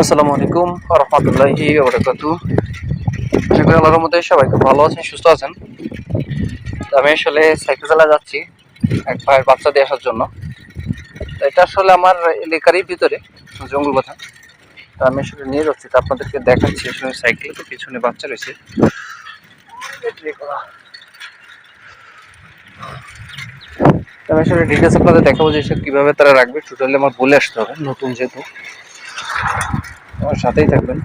আসসালামু আলাইকুম রহমতুল্লাহি আল্লাহর মধ্যে সবাই খুব ভালো আছেন, সুস্থ আছেন। আমি আসলে সাইকেল চালা যাচ্ছি এক ভাইয়ের বাচ্চা দিয়ে আসার জন্য এটা আসলে আমার এলাকারই ভিতরে, জঙ্গল কথা। তো আমি আসলে নিয়ে যাচ্ছি, তা আপনাদেরকে দেখাচ্ছি আসলে সাইকেলে, তো পিছনে বাচ্চা রয়েছে। আমি আসলে ডিটেলস আপনাদের দেখাবো যে কীভাবে তারা রাখবে। টোটালি আমার বলে আসতে হবে, নতুন যেহেতু। আমার সাথেই থাকবেন।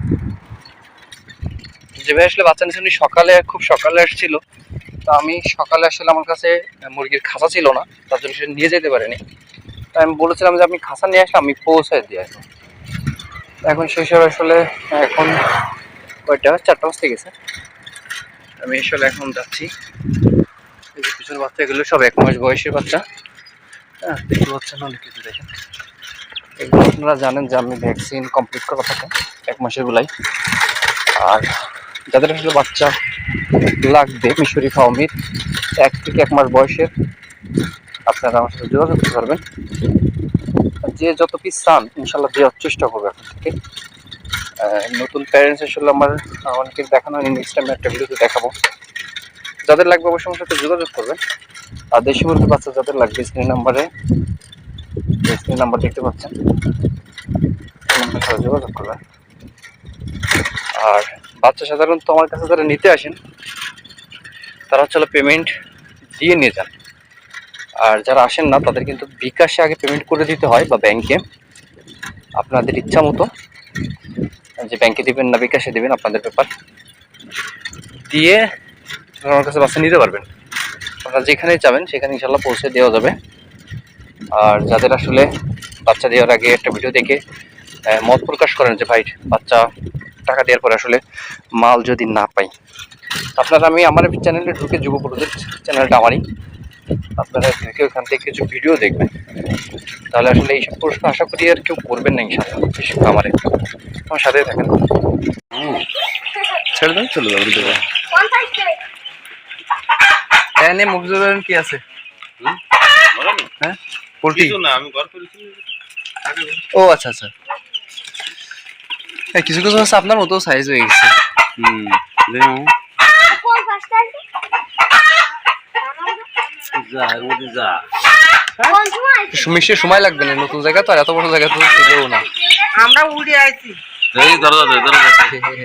যে ভাই, আসলে বাচ্চা নিয়েছে উনি সকালে, খুব সকালে আসছিল। তো আমি সকালে আসলে আমার কাছে মুরগির খাঁচা ছিল না, তার জন্য সে নিয়ে যেতে পারেনি। তাই আমি বলেছিলাম যে, আপনি খাঁচা নিয়ে আসলে আমি পৌঁছায় দিয়ে আসব এখন সেই হিসাবে আসলে, এখন কয়টা? চারটা বাজতে গেছে। আমি আসলে এখন যাচ্ছি। এই যে পিছনে বাচ্চা এগুলো সব এক মাস বয়সের বাচ্চা। হ্যাঁ দেখতে পাচ্ছেন অনেক কিছু দেখেন। এগুলো আপনারা জানেন যে আমি ভ্যাকসিন কমপ্লিট করা থাকে এক মাসের গুলাই। আর যাদের আসলে বাচ্চা লাগবে, মিশরি ফাউমির এক থেকে এক মাস বয়সের, আপনারা আমার সাথে যোগাযোগ করতে পারবেন। যে যত পিস চান ইনশাল্লাহ দেওয়ার চেষ্টা করব এখন থেকে। নতুন প্যারেন্টস আসলে আমার অনেকে দেখানো হয়নি নেক্সট টাইম একটা ভিডিওতে দেখাবো। যাদের লাগবে অবশ্যই আমার সাথে যোগাযোগ করবেন। আর দেশি মুরগির বাচ্চা যাদের লাগবে স্ক্রিন নাম্বারে স্ক্রিন নাম্বার দেখতে পাচ্ছেন? সাথে যোগাযোগ করবেন। আর বাচ্চা সাধারণত আমার কাছে যারা নিতে আসেন, তারা হচ্ছে পেমেন্ট দিয়ে নিয়ে যান। আর যারা আসেন না, তাদের কিন্তু বিকাশে আগে পেমেন্ট করে দিতে হয় বা ব্যাংকে আপনাদের ইচ্ছা মতো যে ব্যাংকে দিবেন না, বিকাশে দেবেন, আপনাদের ব্যাপার। দিয়ে আমার কাছে বাচ্চা নিতে পারবেন। আপনারা যেখানেই যাবেন, সেখানে ইনশাল্লাহ পৌঁছে দেওয়া যাবে। আর যাদের আসলে বাচ্চা দেওয়ার আগে একটা ভিডিও দেখে মত প্রকাশ করেন যে ভাই বাচ্চা টাকা দেওয়ার পরে আসলে মাল যদি না পাই। আপনারা আমি আমার চ্যানেলে ঢুকে যুবপুরুষের চ্যানেলটা আমারই। আপনারা ঢুকে ওখান থেকে কিছু ভিডিও দেখবেন। তাহলে আসলে এইসব প্রশ্ন আশা করি আর কেউ করবেন না ইনশাল্লাহ বিশেষ আমারে আমার সাথেই থাকেন। ছেড়ে দেন চলে যাবেন এনে মুখজুলের কি? আছে? হ্যাঁ? পোলট্রি? না আমি ঘর করেছি। ও আচ্ছা আচ্ছা। হ্যাঁ কিছু কিছু আছে আপনার মতো সাইজ হয়ে গেছে। হুম মিশে সময় লাগবে না নতুন জায়গা তো আর এত বড় জায়গা তো ছিলও না। আমরা উড়ে আইছি। এই দরজা দরজা দে এবারে বাচ্চা করে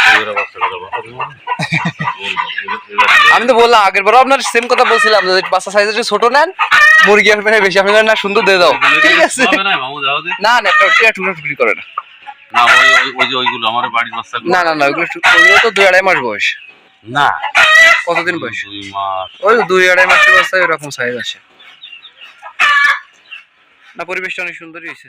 বাবা আমি তো বললাম আগের বারও আপনার সেম কথা বলছিলাম যে বাচ্চা সাইজ একটু ছোট নেন মুরগি আসবে না বেশি আপনি না সুন্দর দিয়ে দাও। ঠিক আছে। না না একটা টুকরা টুকরা করে না। না ওই ওই- ওই যে ওইগুলো আমার বাড়ির বাচ্চা না না না ওইগুলো তো দুই আড়াই মাস বয়স। না। কতদিন বয়স? দুই মাস। ওই দুই আড়াই মাসের বাচ্চায় এরকম সাইজ আসে না পরিবেশটা অনেক সুন্দরই হয়েছে?